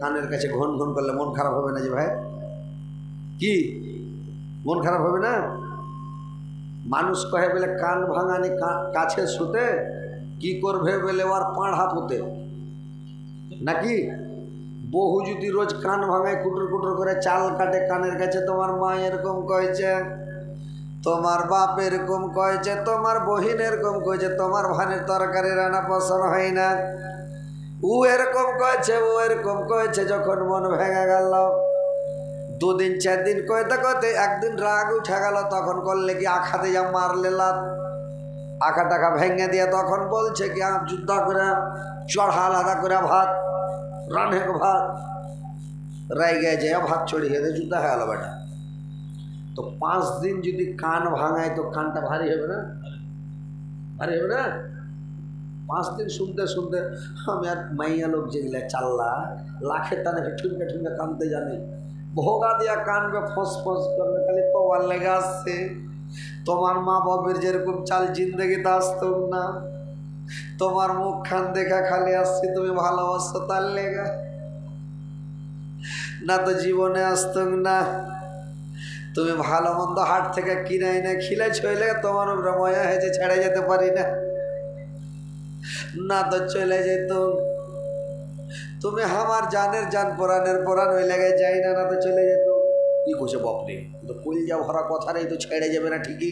কানের কাছে ঘন ঘন করলে মন খারাপ হবে না যে ভাই? কি? মন খারাপ হবে না? মানুষ কহে বলে, কান ভাঙানি কাছে শুতে, কি করবে বলে ওর পাড়া পুঁতে নাকি? বহু যদি রোজ কান ভাঙায়, কুটুর কুটুর করে চাল কাটে কানের কাছে, তোমার মা এরকম কয়েছে তোমার বাপ এরকম কয়েছে তোমার বহিন এরকম কয়েছে তোমার ভানের তরকারি রান্না পছন্দ হয় না। ও এরকম কয়েছে, ও এরকম কয়েছে, যখন মন ভেঙে গেল। দুদিন চার দিন কইতে কইতে একদিন রাগ উঠে গেল, তখন করলে কি আখাতে যা মারলে লাত আখা টাকা ভেঙে দিয়ে তখন বলছে কি, আম যুদ্ধ করে চড়া আলাদা করে ভাত রানে ভাত। রাইগে যে ভাত চড়িয়ে দিয়ে যুদ্ধ হয়ে গেল বেটা। তো পাঁচ দিন যদি কান ভাঙায়, তো কানটা ভারী হবে না? ভারী হবে না? পাঁচ দিন শুনতে শুনতে আমি আর মাইয়া লোক যেগুলা চাল্লা, লাখের টানে ঠুনকে ঠুনকে কানতে জানি। ভোগা দিয়া কানবে, ফস ফস করবে, খালি তোমার লেগে আসছে তোমার মা বাবের যেরকম চাল জিন্দগিতে আসতো না। তোমার মুখ খান দেখা খালি আসছে তুমি ভালোবাসো তার লেগা। না তো জীবনে আসতো না। তুমি ভালো মন্দ হাট থেকে কিনাই না খিলে ছইলে তোমার উপরে ময়া হয়েছে, ছেড়ে যেতে পারি না। না তো চলে যেত। তুমি আমার জানের জান পরাণের পরাণ ওই লেগে যাই না না তো চলে যেত। কি করছে বাপরে? তো কুল যা ভরা কথা নেই তো ছেড়ে যাবে না ঠিকই।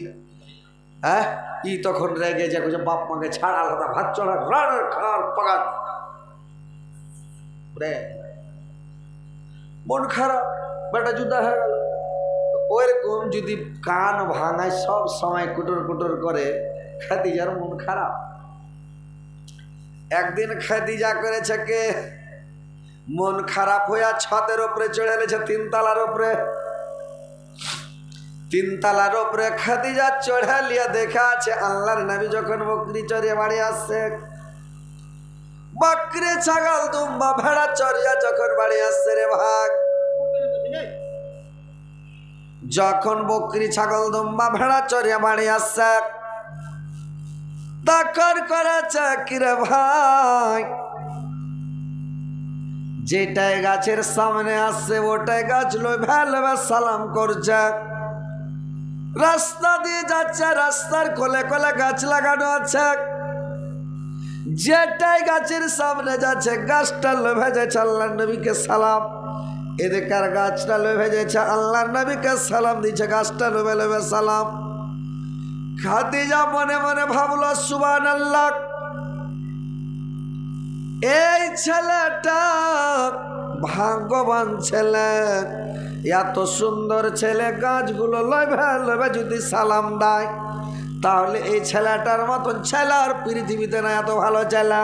হ্যাঁ? ই তখন রেগে যা করছে বাপ মাকে ছাড় আলাদা ভাত চড়া, রানের খার পাগাত রে, মন খারাপ, বেটা জুদা হয়ে গেল। ওইরকম যদি কান ভাঙায় সব সময় কুটুর কুটুর করে, খাদিজার মন খারাপ। একদিন খাদিজা করেছে কে? মন খারাপ হইয়া ছাদের উপরে চড়ে এলেছে তিনতলার উপরে তিনতলার উপরে খাদিজা চড়ে লিয়া দেখা আছে আল্লাহর নবী যখন বকরি চড়িয়ে বাড়ি আসছে। বকরি, ছাগল, দুম্বা, ভেড়া চড়িয়া যখন বাড়ি আসছে রে ভাগ। যখন বকরি, ছাগল, দুম্বা, ভেড়া চড়িয়া বাড়ি আসছে তখন করা কিরে ভাই। যেটাই গাছের সামনে আসছে, ওটাই গাছ লই ভেলবে সালাম করছে। রাস্তা দিয়ে যাচ্ছে, রাস্তার কোলে কোলে গাছ লাগানো আছে। যেটাই গাছের সামনে যাচ্ছে, গাছটা লোভে যাচ্ছে আল্লাহ নবীকে সালাম। এদিকার গাছটা লোভে যাচ্ছে আল্লাহ নবীকে সালাম দিচ্ছে গাছটা লোভে লোভে সালাম। খাদিজা মনে মনে ভাবলো সুবান আল্লাহ এই ছেলেটা ভাগ্যবান ছেলে, এত সুন্দর ছেলে, গাছগুলো লইবে লইবে যদি সালাম দেয়, তাহলে এই ছেলেটার মতন ছেলে আর পৃথিবীতে না এত ভালো ছেলে।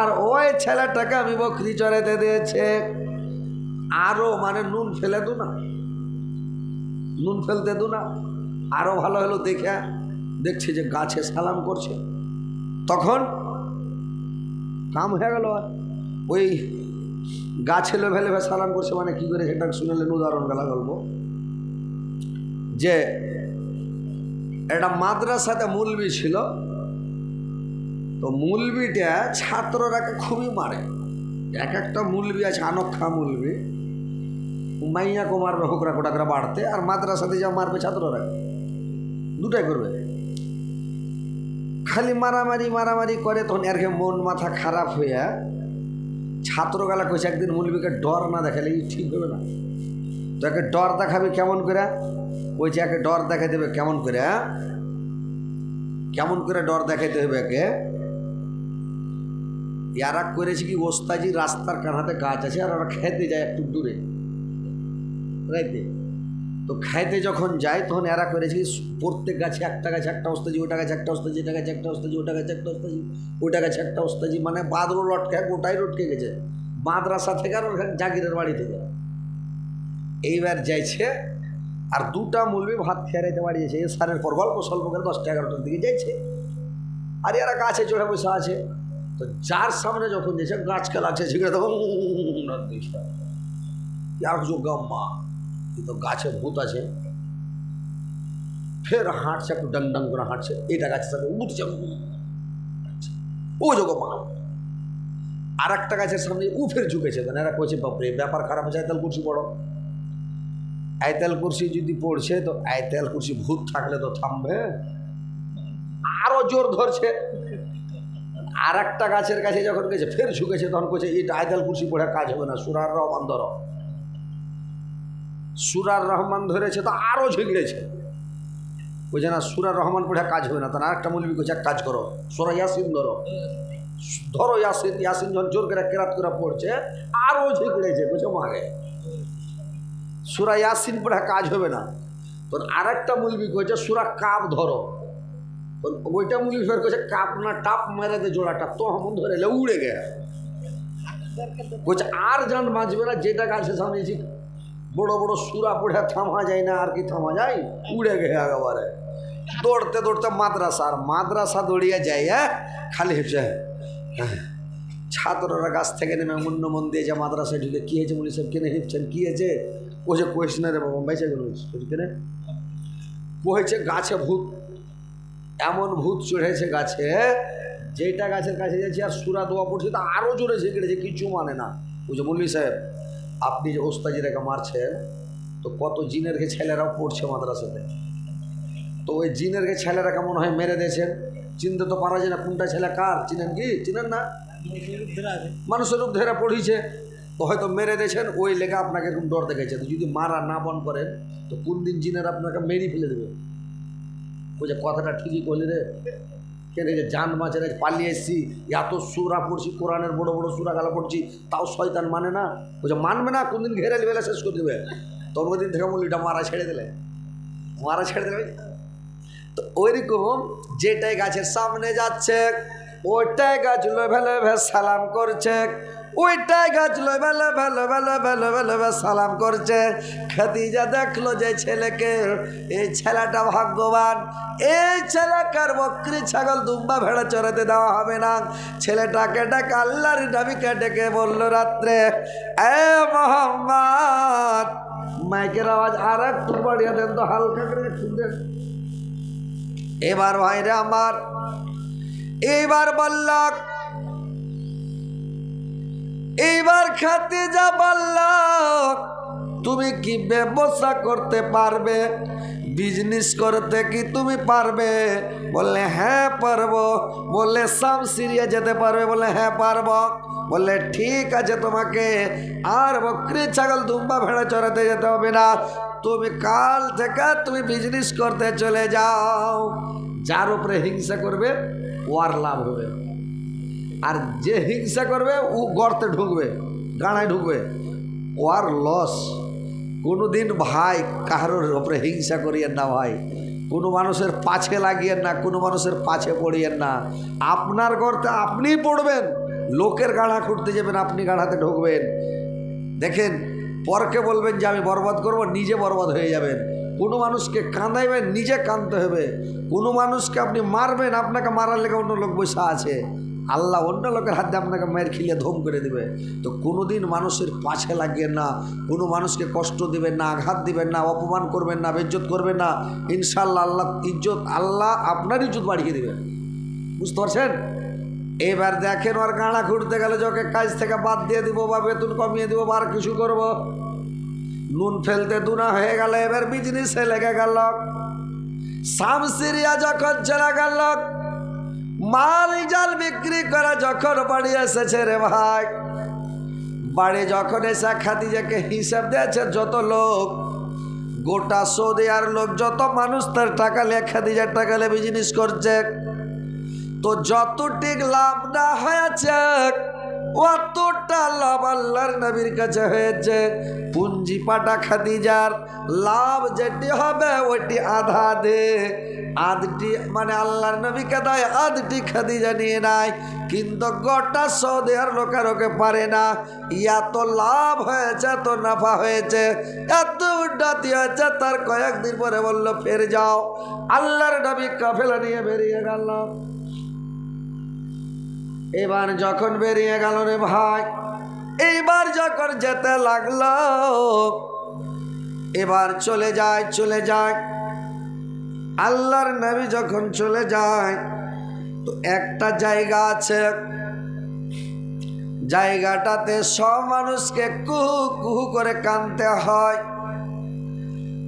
আর ওই ছেলেটাকে আমি বকরি চড়াইতে দিয়েছে। আরও মানে নুন ফেলে দু না, নুন ফেলতে দু না আরও ভালো হলো দেখে। দেখছে যে গাছে সালাম করছে। তখন কাম হয়ে গেল আর। ওই গাছে লোভে লোভে সালাম করছে মানে কি করে সেটা শুনলেন উদাহরণ গেলা গল্প। যে একটা মাদ্রাসাতে মুলবি ছিল, তো মুলবিটা ছাত্ররাকে খুবই মারে। এক একটা মুলবি আছে আনক্ষা মুলবি। মাইয়াকে মারবে হোকরা কোটা করে বাড়তে, আর মাদ্রাসাতে যা মারবে ছাত্ররা। দুটাই করবে। খালি মারামারি মারামারি করে তখন এর মন, মাথা খারাপ হইয়া ছাত্রগালা কইছে, একদিন মুলবিকে ডর না দেখালে ঠিক হবে না। তো একে ডর দেখাবে কেমন করে? ওই যে একে ডর দেখাই দেবে কেমন করে? কেমন করে ডর দেখাইতে হবে একে? ইয়ারা করেছে কি, ওস্তাজি, রাস্তার কানাতে গাছ আছে, আর ওরা খেতে যায় একটু দূরে। রাইতে। তো খাইতে যখন যায় তখন এরা করেছে প্রত্যেক গাছে একটা গাছে একটা ওস্তাজি ওটা গাছে একটা ওস্তাজি এটা গাছে একটা ওস্তাজি ওটা গাছে একটা ওস্তাজি ওটা গাছে একটা ওস্তাজি মানে বাদরও লটকে গোটাই লটকে গেছে মাদ্রাসা থেকে আর জাগিরের বাড়ি থেকে এইবার যাইছে আর দুটা মুলবি ভাত খেয়ারাইতে বাড়িয়েছে এ সারের পর গল্প স্বল্প করে দশটা এগারোটার দিকে যাইছে আর এরা গাছে চড়ে বসে আছে তো যার সামনে যখন যাচ্ছে গাছকে লাগছে সেখানে তখন আর যোগ্য মা কিন্তু গাছে ভূত আছে। ফের হাঁটছে, একটু ডং ডং করে হাঁটছে। এটা গাছের সাথে উঠছে ও যোগ মা। আর একটা গাছের সামনে উ ফের ঝুঁকেছে। কেন এরা কইছে, বাপরে, ব্যাপার খারাপ হয়েছে, আয়তাল কুরসি পড়ো। আয়তাল কুরসি যদি পড়ছে, তো আয়তাল কুরসি ভূত থাকলে তো থামবে। আরও জোর ধরছে। আর একটা গাছের কাছে যখন গেছে, ফের ঝুঁকেছে, তখন কইছে, এটা আয়তাল কুরসি পড়ে কাজ হবে না। সুরার রহমান ধরো। সুরার রহমান ধরেছে তো আরও ঝিগড়েছে। বলছে না, সুরার রহমান পড়ে কাজ হবে না তার আরেকটা মৌলবি কইছে, এক কাজ করো, সোরা ইয়াসিন ধরো। ধরো ইয়াসিন ইয়াসিন যখন জোর করে কেরাত করে পড়ছে আরও ঝিকড়েছে বুঝো মাগে সুরা ইয়াসিন পড়ে কাজ হবে না। তোর আর একটা মুলবি কইছে, সুরা কাপ ধরো। ওইটা মুলবি ফের কইছে, কাপ না টাপ মেরে দে জোড়াটা তো হমন ধরে উড়ে গে কইছে, আর জান বাঁচবে না, যেটা গাছে সামনেছি বড় বড় সুরা পড়ে থামা যায় না, আর কি থামা যায়? উড়ে গে একেবারে। দৌড়তে দৌড়তে মাদ্রাসা, আর মাদ্রাসা দৌড়িয়ে যায় হ্যাঁ? খালি হেপছে হ্যাঁ। ছাত্ররা গাছ থেকে নেমে মুন্ন মন দিয়ে যে মাদ্রাসায় ঢুকে, কী হয়েছে মনে সব কেনে হেপছেন কী হয়েছে? ও যে কোয়েশ্চেন রে বাবা, বেঁচে গেল কেনে? ও হয়েছে গাছে ভূত। এমন ভূত চড়েছে গাছে যেটা গাছের কাছে যাচ্ছে আর সুরা দোয়া পড়ছে, তা আরও জোরে ঝেঁকেছে কিছু মানে না। বুঝে বললি সাহেব আপনি যে ওস্তাজিরাকে মারছেন, তো কত জিনের কে ছেলেরাও পড়ছে মাদ্রাসাতে? তো ওই জিনের কে ছেলেরা কেমন হয় মেরে দিয়েছেন। চিনতে তো পারা যায় না কোনটা ছেলে কার, চিনেন কি? চিনেন না? মানুষের রূপ ধরে পড়িছে তো হয়তো মেরে দিয়েছেন, ওই লেগে আপনাকে এরকম ডর দেখেছে তো যদি মারা না বন করেন, তো কোন দিন জিনের আপনাকে মেরি ফেলে দেবে? ওই যে কথাটা ঠিকই করলি রে। কেন যে জান মাছের পালিয়ে এসছি, এত সুরা পড়ছি, কোরআনের বড় বড় সুরা গালা পড়ছি, তাও শয়তান মানে না? যে মানবে না, কোনদিন ঘেরে নেবে শেষ করে দেবে। তখন ওই দিন থেকে মূল্যটা মারা ছেড়ে দিলে। মারা ছেড়ে দেবে। তো ওইরকম যেটাই গাছের সামনে যাচ্ছে, ওইটাই গাছ লোভে লোভে সালাম করছে। ওইটাই গাছ লোভে লোভে লোভে লোভে লোভে লোভে সালাম করছে। খাদিজা দেখল যে ছেলেকে এই ছেলেটা ভাগ্যবান। এই ছেলেকার বকরি ছাগল দুম্বা ভেড়া চড়াতে দেওয়া হবে না। ছেলেটাকে ডেকে, আল্লাহর নবীকে ডেকে বলল, রাত্রে, এ মোহাম্মদ! মাইকের আওয়াজ আর একটু বাড়িয়ে দেন তো, হালকা করে একটু দেন। এবার ভাইরে আমার এইবার বলল এইবার খাতে যা বলল তুমি কি ব্যবসা করতে পারবে? বিজনেস করতে কি তুমি পারবে? বললে হ্যাঁ পারব। বললে, সাম সিরিয়া যেতে পারবে? বলে হ্যাঁ পারব। বললে, ঠিক আছে, তোমাকে আর বকরি ছাগল দুম্বা ভেড়া চড়াতে যেতে হবে না। তুমি কাল থেকে তুমি বিজনেস করতে চলে যাও। যার উপরে হিংসা করবে, ওর লাভ হবে আর যে হিংসা করবে, ও গর্তে ঢুকবে গাড়ায় ঢুকবে। ওর লস। কোনোদিন ভাই কারোর ওপরে হিংসা করিয়েন না ভাই। কোনো মানুষের পাছে লাগিয়েন না, কোনো মানুষের পাছে পড়িয়েন না। আপনার গর্তে আপনিই পড়বেন, লোকের গাড়া খুঁড়তে যাবেন, আপনি গাড়াতে ঢুকবেন। দেখেন, পরকে বলবেন যে আমি বরবাদ করব, নিজে বরবাদ হয়ে যাবেন। কোনো মানুষকে কাঁদাইবেন, নিজে কাঁদতে হবে। কোনো মানুষকে আপনি মারবেন, আপনাকে মারার লেগে অন্য লোক বসে আছে। আল্লাহ অন্য লোকের হাতে আপনাকে মায়ের খিলে ধম করে দিবে। তো কোনো দিন মানুষের পাছে লাগিয়ে না, কোনো মানুষকে কষ্ট দিবেন না, আঘাত দিবেন না, অপমান করবেন না, বেজ্জত করবেন না ইনশাল্লাহ আল্লাহ ইজ্জত, আল্লাহ আপনার ইজ্জত বাড়িয়ে দিবেন বুঝতে পারছেন? এবার দেখেন ওর গাঁড়া ঘুরতে গেলে যকে কাজ থেকে বাদ দিয়ে দিব বা বেতন কমিয়ে দিব বা আর কিছু করব। নুন ফেলতে দুনা হয়ে গেল, এবার বিজনেসে লেগে গেল। সামসিরিয়া যখন চলে গেল মাল জাল বিক্রি করা যখন বাড়ি এসেছে রে ভাই, বাড়ি যখন এসে খাদিজাকে হিসাব দিয়েছে যত লোক, গোটা সৌদি আর লোক, যত মানুষ তার টাকা লে খাদিজার টাকা লে বিজনেস করছে, তো যতটিক লাভ না হয়েছে অতটা লাভ আল্লাহর নবীর কাছে হয়েছে। পুঞ্জি পাটা খাদিজার লাভ যেটি হবে ওইটি আধা দে। আধটি মানে আল্লাহর নবীকে দেয়, আধটি খাদিজা নিয়ে নাই কিন্তু গোটা সৌদি আর লোকারোকে পারে না। এত লাভ হয়েছে, এত নাফা হয়েছে, এত উন্নতি হয়েছে, তার কয়েকদিন পরে বলল, ফের যাও। আল্লাহর নবী কাফেলা নিয়ে বেরিয়ে গেল। এবার যখন বেরিয়ে গেল রে ভাই এইবার যখন যেতে লাগল, এবার চলে যায় চলে যায়। আল্লাহর নবী যখন চলে যায়, তো একটা জায়গা আছে। জায়গাটাতে সব মানুষকে কুহু কুহু করে কানতে হয়।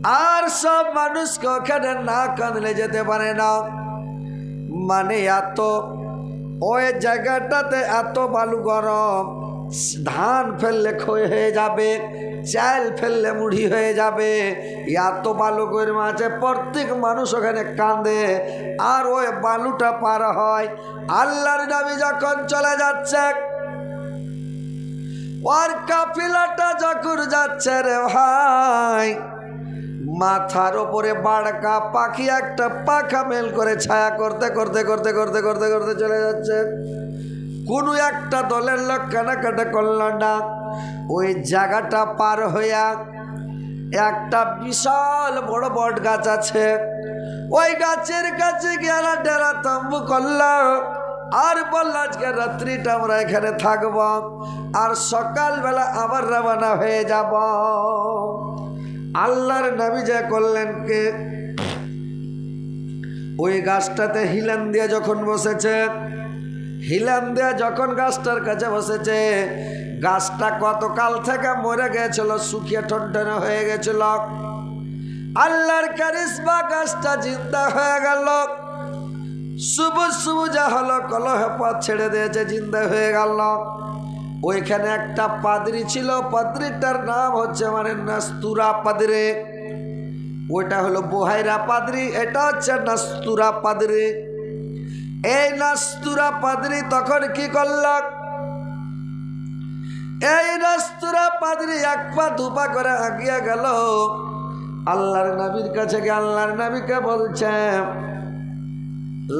আর সব মানুষকে ওখানে না কাঁদলে যেতে পারে না। মানে এত ওই জায়গাটাতে এত বালু গরম, ধান ফেললে ক্ষয় হয়ে যাবে, চাল ফেললে মুড়ি হয়ে যাবে, এত বালু গরম আছে, প্রত্যেক মানুষ ওখানে কাঁদে। আর ওই বালুটা পার হয়, আল্লাহর নবী যখন চলে যাচ্ছে, ওর কাপিলাটা যখন যাচ্ছে রে ভাই মাথার ওপরে বাড়কা পাখি একটা পাখা মেল করে ছায়া করতে করতে করতে করতে করতে করতে চলে যাচ্ছে। কোনো একটা দলের লোক কানাকাটা করল না। ওই জায়গাটা পার হইয়া একটা বিশাল বড় বট গাছ আছে। ওই গাছের কাছে গিয়ে ডেরা তম্বু করল। আর বলল, আজকে রাত্রিটা আমরা এখানে থাকব। আর সকালবেলা আবার রওনা হয়ে যাব। আল্লাহর নবী যে করলেন কে? ওই গাছটাতে হিলান দিয়ে যখন বসেছে, হিলান দিয়ে যখন গাছটার কাছে বসেছে, গাছটা কতকাল থেকে মরে গেছিল, শুকিয়ে টনটনে হয়ে গেছিল। আল্লাহর কারিশমা গাছটা জিন্দা হয়ে গেল। সবুজ সবুজা হলো, কলহ পথ ছেড়ে দিয়েছে, জিন্দা হয়ে গেল। ওইখানে একটা পাদরি ছিল, পাদরিটার নাম হচ্ছে মানে নাস্তুরা পাদরে। ওইটা হলো বোহাইরা পাদরি, এটা হচ্ছে নাস্তুরা পাদরি। এই নাস্তুরা পাদরি তখন কি করল? এই নাস্তুরা পাদরি এক পা দুপা করে আগিয়ে গেল। আল্লাহর নবীর কাছে গিয়ে আল্লাহর নবীকে বলছে,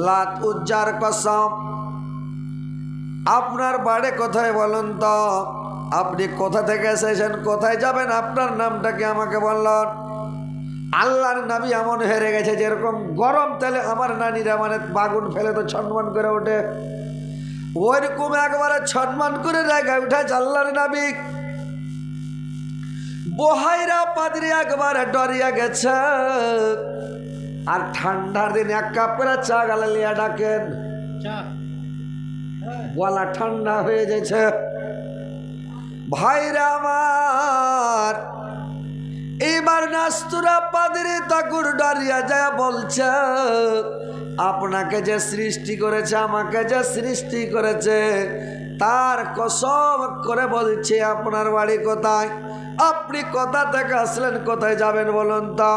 লাত উজ্জার কসম আপনার বাড়ি কোথায় বলুন তো? আপনি কোথা থেকে এসেছেন? কোথায় যাবেন? আপনার নামটা কি আমাকে বললেন আল্লাহর নাবি এমন হেরে গেছে, যেরকম গরম তেলে আমার নানিরা মানে বাগুন ফেলে তো ছনমান করে ওঠে। ওইরকম একবারে ছনমান করে জায়গায় উঠেছে আল্লাহর নাবি বহাইরা পাদরি একবারে ডরিয়া গেছে। আর ঠান্ডার দিন এক কাপ করে চা গালে লিয়া ডাকেন। গলা ঠান্ডা হয়ে গেছে ভাইরা আমার, এবার নাস্তুরা পাদরি তাকুর ডারিয়া যায় বলছে, আপনাকে যে সৃষ্টি করেছে, আমাকে যে সৃষ্টি করেছে, তার কসম করে বলছে, আপনার বাড়ি কোথায়? আপনি কোথা থেকে আসলেন, কোথায় যাবেন বলুন তো?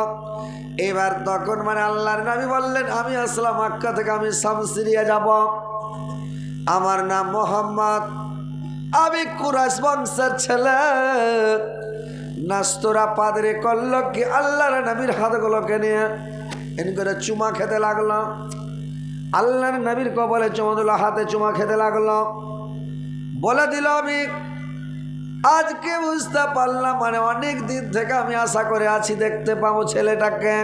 এবার তখন মানে আল্লাহর নামি বললেন, আমি আসলাম আক্কা থেকে, আমি শামসিরিয়া যাব। আমার নাম মোহাম্মদ। আমি কুরাস বংশের ছেলে। নাস্তরা পাদরে করল কি আল্লাহর নবীর হাতগুলোকে নিয়ে এন করে চুমা খেতে লাগল। আল্লাহর নবীর কবলে চুমা হাতে চুমা খেতে লাগল। বলে দিল আমি, আজকে বুঝতে পারলাম মানে অনেক দিন থেকে আমি আশা করে আছি, দেখতে পাবো ছেলেটাকে।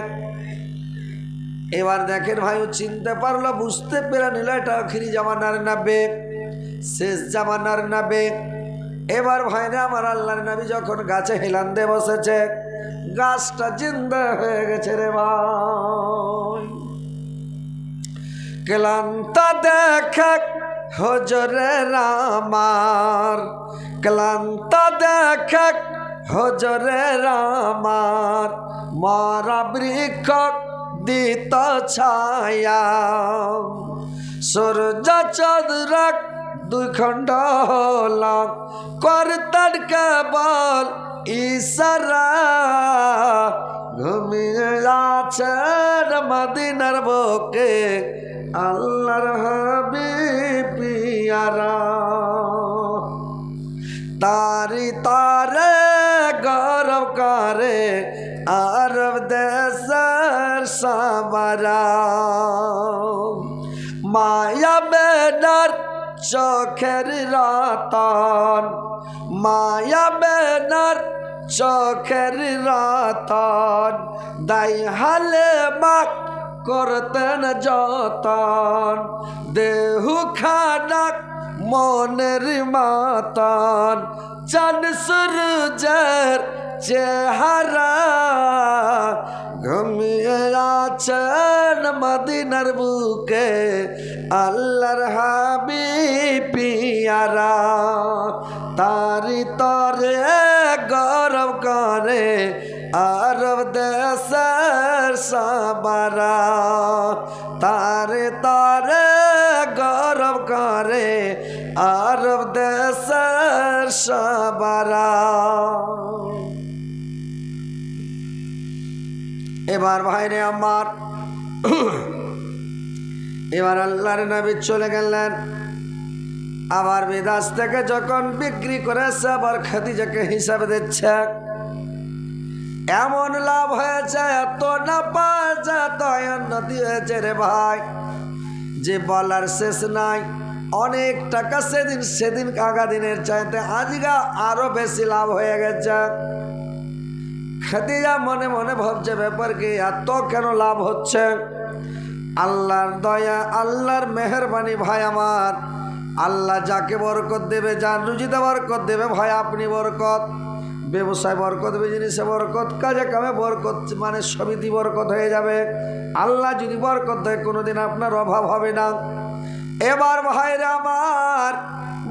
এবার দেখেন ভাই, ও চিনতে পারল, বুঝতে পেরে নিল, এটা আখিরি জামানার নাবে, শেষ জামানার নাবে। এবার ভাইরা আমার আল্লাহর নবী যখন গাছে হেলান দিয়ে বসেছে, গাছটা জিন্দা হয়ে গেছে রে ভাই। ক্লান্ত দেখে হজরে রামার ক্লান্ত দেখে হজরে রামার মারা বৃক্ষ দিত ছায়া। সূর্য চন্দ্র দুই খণ্ড হলাম করতার কেবল ইসারা ঘুমিয়ে আছেন মদিনার বুকে আল্লাহর হাবিবিয়ারা তারি তারে গৌরব করে আরব দেশের সামারা। মায়া বেনার চোখের রতন, মায়া বেনার চোখের রতন। দাই হালে মাক করতেন যতন দেহু খানাক মনের মাতন। চান সূর্যের চেহারা ঘুমিয়ে আছেন মদিনার বুকে, আল্লাহর হাবিব পিয়ারা। তারি তরে গরব করে আরব দেশের সাবারা। তারে তারে গরব করে আরব দেশের সাবারা। এবার ভাইরে আমার। এবার আল্লাহর নবী চলে গেলেন। আবার বিদাস থেকে যখন বিক্রি করেছে আবার খাদিজাকে হিসাব দিচ্ছে। এমন লাভ হয়েছে, এত না পাওয়া এত হয়েছে রে ভাই। যে বলার শেষ নাই। অনেক টাকা সেদিন সেদিন আগা দিনের চাইতে আজগা আরও বেশি লাভ হয়ে গেছে। খাদিজা মনে মনে ভাবছে ব্যাপার কি এত কেন লাভ হচ্ছে? আল্লাহর দয়া, আল্লাহর মেহরবানি ভাই আমার। আল্লাহ যাকে বরকত দেবে যান রুজিতে বরকত দেবে ভাই আপনি বরকত। ব্যবসায় বরকত বিজনেসে বরকত, কাজে কামে বরকত মানে সমিতি বরকত হয়ে যাবে। আল্লাহ যদি বরকত দেয়, কোনোদিন আপনার অভাব হবে না। এবার ভাইরে আমার,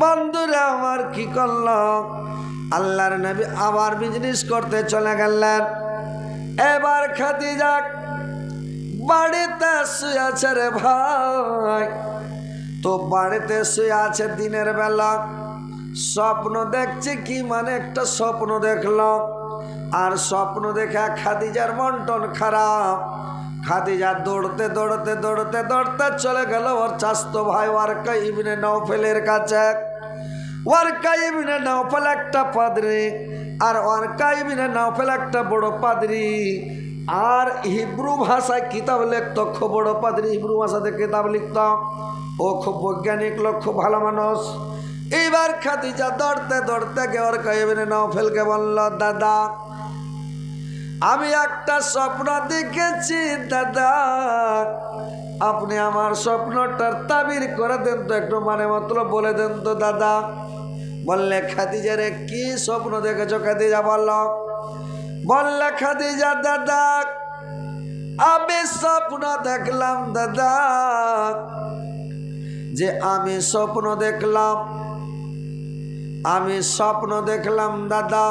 বন্ধুরা আমার কি করল? আল্লাহর নবী আবার বিজনেস করতে চলে গেলেন। এবার খাতি যাক বাড়িতে শুয়ে আছে রে ভাই। তো বাড়িতে শুয়ে আছে দিনের বেলা। স্বপ্ন দেখছে কি মানে একটা স্বপ্ন দেখল। আর স্বপ্ন দেখা খাদিজার মন্টন খারাপ। খাদিজা দৌড়তে দৌড়তে দৌড়তে দৌড়তে চলে গেল ওর চাস্তো ভাই ওয়ারকা ইবনে নৌফেলের কাছে। ওয়ারকা ইবনে নৌফেল একটা পাদ্রি, আর ওয়ারকা ইবনে নৌফেল একটা বড় পাদ্রি। আর হিব্রু ভাষায় কিতাব লিখত, খুব বড় পাদ্রি, হিব্রু ভাষাতে কিতাব লিখত। ও খুব বৈজ্ঞানিক লোক, খুব ভালো মানুষ। এইবার খাদিজা দৌড়তে দৌড়তে গেওয়ার কাইবিনে নৌফেলকে বলল, দাদা, আমি একটা স্বপ্ন দেখেছি, দাদা। আপনি আমার স্বপ্নটার তাবির করে দেন তো, একটু মানে মাত্র বলে দেন তো, দাদা। বললে খাদিজা রে কি স্বপ্ন দেখেছ খাদিজা, বলল? বললে, খাদিজা, দাদা, আমি স্বপ্ন দেখলাম, দাদা, যে আমি স্বপ্ন দেখলাম, আমি স্বপ্ন দেখলাম, দাদা,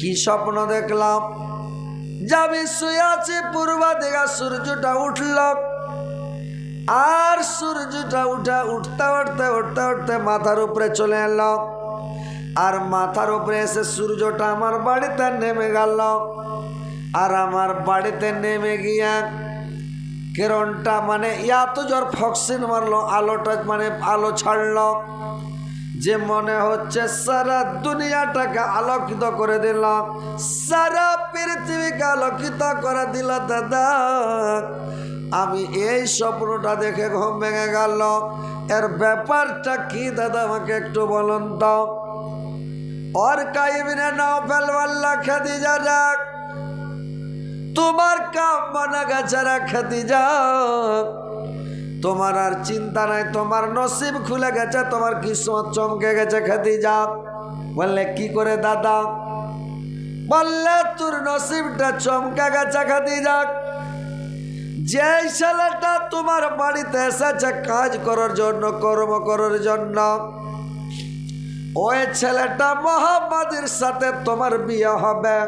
কি স্বপ্ন দেখলাম? যাবি শুয়ে আছি, পূর্ব দিকে সূর্যটা উঠল আর সূর্যটা উঠা, উঠতে উঠতে উঠতে উঠতে মাথার উপরে চলে এলো। আর মাথার উপরে এসে সূর্যটা আমার বাড়িতে নেমে গেল। আর আমার বাড়িতে নেমে গিয়া কিরণটা মানে এত জোর ফক্সিন মারলো, আলোটা মানে আলো ছাড়লো যে মনে হচ্ছে সারা দুনিয়াটাকে আলোকিত করে দিল। সারা পৃথিবীকে আলোকিত করে দিল দাদা। আমি এই স্বপ্নটা দেখে ঘুম ভেঙে গেল। এর ব্যাপারটা কি, দাদা, আমাকে একটু বলুন তো? ওর কাইবিনে নাও ফেলবাল্লা খেদি যা যাক। তোমার কাম বানা গাছারা খেতে যাও তোমার আর চিন্তা নাই, তোমার নসিব খুলে গেছে, তোমার কিসমত চমকে গেছে খেতে যাও বললে, কি করে, দাদা? বললে, তোর নসিবটা চমকে গেছে খেতে যাক যে ছেলেটা তোমার বাড়িতে এসেছে কাজ করার জন্য, কর্ম করার জন্য, ওই ছেলেটা মোহাম্মদের সাথে তোমার বিয়ে হবে।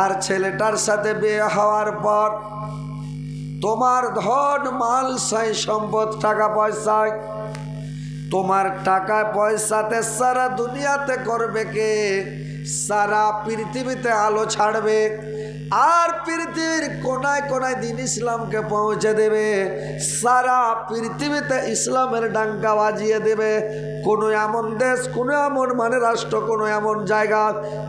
আর ছেলেটার সাথে বিয়ে হওয়ার পর তোমার ধন, মাল, সাই সম্পদ, টাকা পয়সায় তোমার টাকা পয়সাতে সারা দুনিয়াতে করবে কে? সারা পৃথিবীতে আলো ছাড়বে। আর পৃথিবীর কোনায় কোনায় দিন ইসলামকে পৌঁছে দেবে। সারা পৃথিবীতে ইসলামের ডাঙ্কা বাজিয়ে দেবে। কোনো এমন দেশ, কোনো এমন মানে রাষ্ট্র, কোনো এমন জায়গা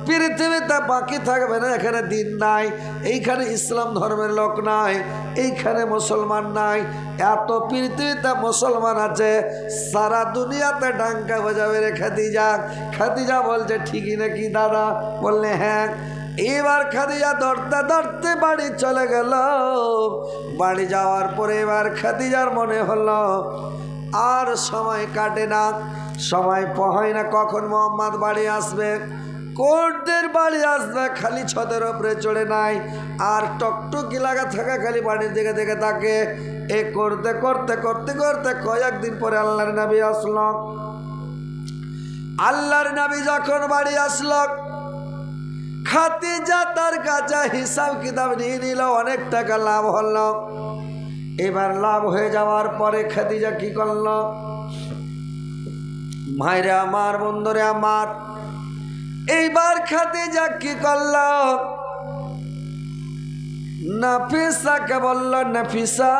পৃথিবীতে বাকি থাকবে না, এখানে দিন নাই, এইখানে ইসলাম ধর্মের লোক নাই, এইখানে মুসলমান নাই। এত পৃথিবীতে মুসলমান আছে, সারা দুনিয়াতে ডাঙ্কা বাজাবে রে খাদিজা। খাদিজা বলছে, ঠিকই নাকি দাদা? বললে হ্যাঁ। এবার খাদিজা দৌড়তে দৌড়তে বাড়ি চলে গেল। বাড়ি যাওয়ার পরে এবার খাদিজার মনে হলো, আর সময় কাটে না, সময় পহায় না, কখন মোহাম্মদ বাড়ি আসবে? কোর্টদের বাড়ি আসবে? খালি ছদের ওপরে চড়ে নাই, আর টকটকি লাগা থাকা খালি বাড়ির দিকে দেখে থাকে এ করতে করতে করতে করতে কয়েকদিন পরে আল্লাহর নবী আসলো। আল্লাহর নবী যখন বাড়ি আসলো খাতিজা তার কাছে হিসাব কিতাব নিয়ে নিল, অনেক টাকা লাভ হলো। এবার লাভ হয়ে যাওয়ার পরে খাদিজা কি করল? মায়েরে আমার বন্ধুরে আমার, এইবার খাদিজা কি করল? নাফিসাকে বলল, নাফিসা,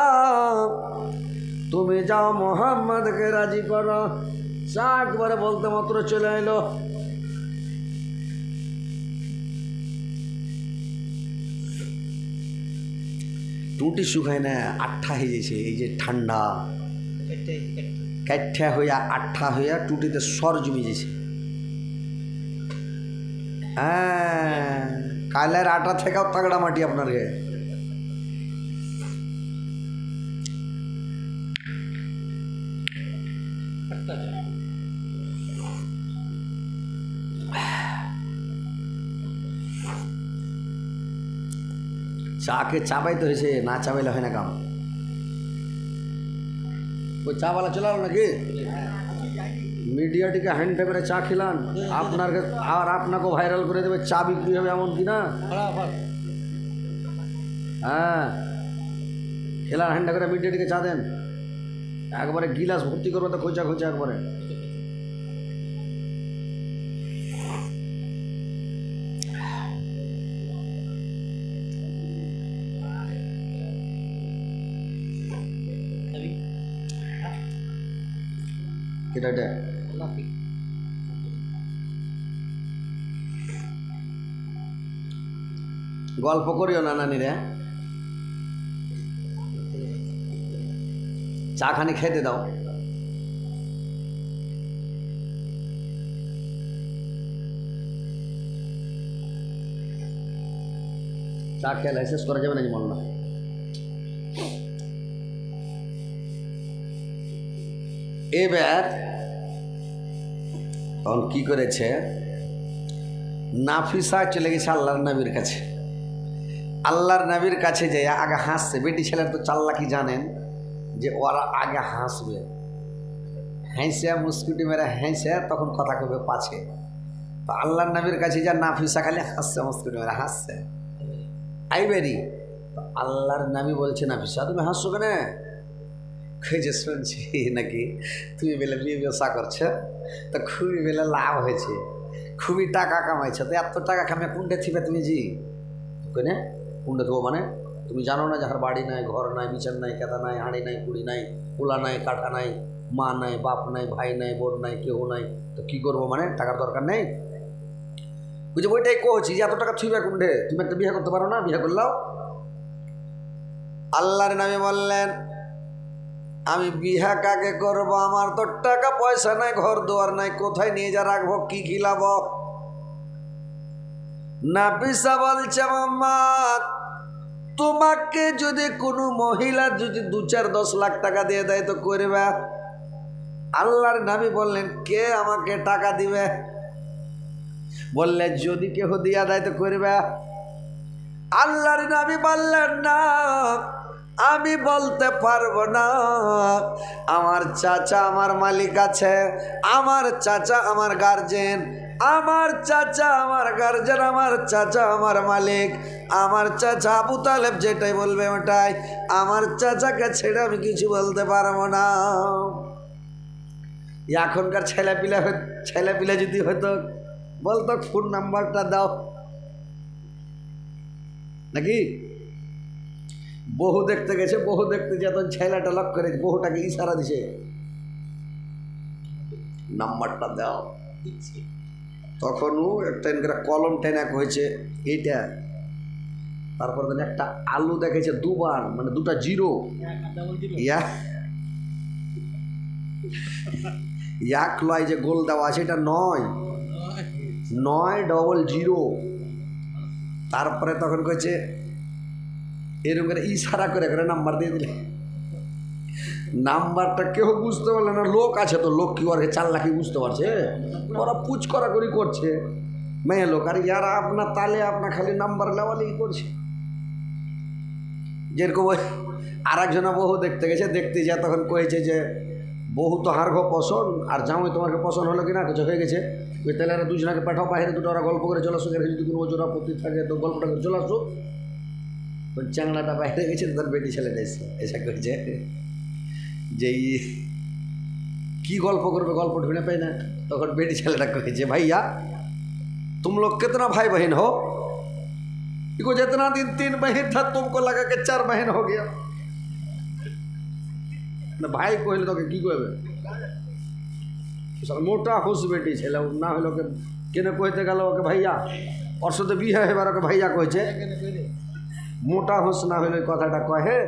তুমি যাও মোহাম্মদকে রাজি করো। একবারে বলতে মাত্র চলে এলো। টুটি শুকায় না আঠা হয়ে গেছে এই যে ঠান্ডা। কাঠা হইয়া আঠা হইয়া টুটিতে সর জমি গেছে হ্যাঁ কালের আটা থেকেও তাগড়া মাটি আপনার গায়ে। চাকে চাবাইতে হয়েছে, না চাপাইলে হয় না কাম। ওই চাওয়ালা চলে গেল নাকি? মিডিয়াটিকে হ্যান্ড পেপারে চা খেলান আপনার আর আপনাকেও ভাইরাল করে দেবে, চা বিক্রি হবে এমন কি না? হ্যাঁ। খেলার হ্যান্ডা করে মিডিয়াটিকে চা দেন। একবারে গিলাস ভর্তি করব তো খোঁচা খোঁচা একবারে। এটা এটা গল্প করিও না নানি রে। চা খানি খেতে দাও। চা খেয়ে লাইসেন্স করা যাবে নাকি মনে না এবার তখন কি করেছে? নাফিসা চলে গেছে আল্লাহর নবীর কাছে। আল্লাহর নবীর কাছে যে আগে হাসছে। বেটি ছেলের তো চাল্লাকি জানেন? যে ওরা আগে হাসবে। হেসে, মুসকুটি মেরে হেসে তখন কথা কবে পাছে। তো আল্লাহর নবীর কাছে যা নাফিসা খালি হাসছে, মুসকুটি মেরে হাসছে। আইবেরি আল্লাহর নবী বলছে, নাফিসা, তুমি হাসছো কেন? খুঁজে শুনছি নাকি। তুমি বেলে বিয়ে ব্যবসা করছ? তো খুবই বেলে লাভ হয়েছে। খুবই টাকা কামাইছো। তো এত টাকা কামিয়ে কুন্ডে থিবে তুমি জি? কেনে? কুন্ডে দেবো মানে? তুমি জানো না যাহার বাড়ি নাই, ঘর নাই, বিচার নাই কেতা নাই, হাঁড়ি নাই, কুড়ি নাই কুলা নাই কাঠা নাই, মা নাই, বাপ নাই, ভাই নাই, বোন নাই কেউ নাই। তো কি করব মানে? টাকার দরকার নেই? বুঝে ওইটাই কহছি যে এত টাকা থুইবে কুন্ডে তুমি একটা বিয়ে করতে পারো না? বিয়ে করলাও। আল্লাহর নামে বললেন আমি বিহা কাকে করব? আমার তো টাকা পয়সা নাই, ঘর দুয়ার নাই, কোথায় নিয়ে যা রাখব, কি খিলাব না পিসা বলছে তোমাকে যদি কোনো মহিলা যদি দু চার দশ লাখ টাকা দিয়ে দেয় তো করবে? আল্লাহর নামি বললেন, কে আমাকে টাকা দিবে? বললে, যদি কেহ দিয়া দেয় তো করবে। আল্লাহর নামি বললেন, না আমি বলতে পারব না। আমার চাচা আমার মালিক আছে, আমার চাচা আমার গার্জেন আমার চাচা আমার গার্জেন আমার চাচা আমার মালিক, আমার চাচা আবু তালেব যেটাই বলবে ওটাই। আমার চাচাকে ছেড়ে আমি কিছু বলতে পারব না। এখনকার ছেলেপিলা ছেলেপিলা যদি হতো, বলতো ফোন নাম্বারটা দাও। নাকি? বহু দেখতে গেছে বহু দেখতে যত ছেলেটা লক করে বহুটাকে ইশারা দিছে নাম্বারটা দাও। তখনও একটা এনকার কলম টেনাক হয়েছে এইটা। তারপর একটা আলু দেখেছে দুবার মানে দুটা জিরো। ইয়া। এক লয় যে গোল দেওয়া আছে এটা নয়। নয়। Double zero. তারপরে তখন কয়েছে এরকম করে ইশারা করে করে নাম্বার দিয়ে দিলে। নাম্বারটা কেউ বুঝতে পারলে না, লোক আছে তো, লোক কি ওর চার লাখই বুঝতে পারছে? ওরা পুচ করা করি করছে। মেয়ে লোক, আর ইয়ারা আপনার তালে আপনার খালি নাম্বার লেওয়ালেই করছে। যেরকম ওই আর একজনা বহু দেখতে গেছে, দেখতে যা তখন কয়েছে যে বহু তো হারঘ পছন্দ, আর জামাই তোমাকে পছন্দ হলো কিনা? কিছু হয়ে গেছে। ওই তাহলে দুজনাকে পাঠাও, বাইরে দুটো ওরা গল্প করে চলে আসুক যদি কোনো আপত্তি থাকে তো গল্পটা করে চলে আসুক। ওই চ্যাংলাটা বাইরে গেছে তার বেটি ছেলেটা এসে এসে করেছে যে ই কি গল্প করবে গল্প ঢুঁড়ে পাই না তখন বেটি ছেলেটা কহেছে ভাইয়া तुम लोग कितना भाई बहन हो इको जितना दिन तीन बहन था तुमको लगा कि चार बहन हो गया না ভাই কহিলে তোকে কি কইবে সারা মোটা হুস বেটি ছেলে ও না হইলো ওকে কেনে কইতে গেল ওকে ভাইয়া ওর সাথে বিয়ে এবার ওকে ভাইয়া কইছে মোটা হোস না হলে কথাটা কহে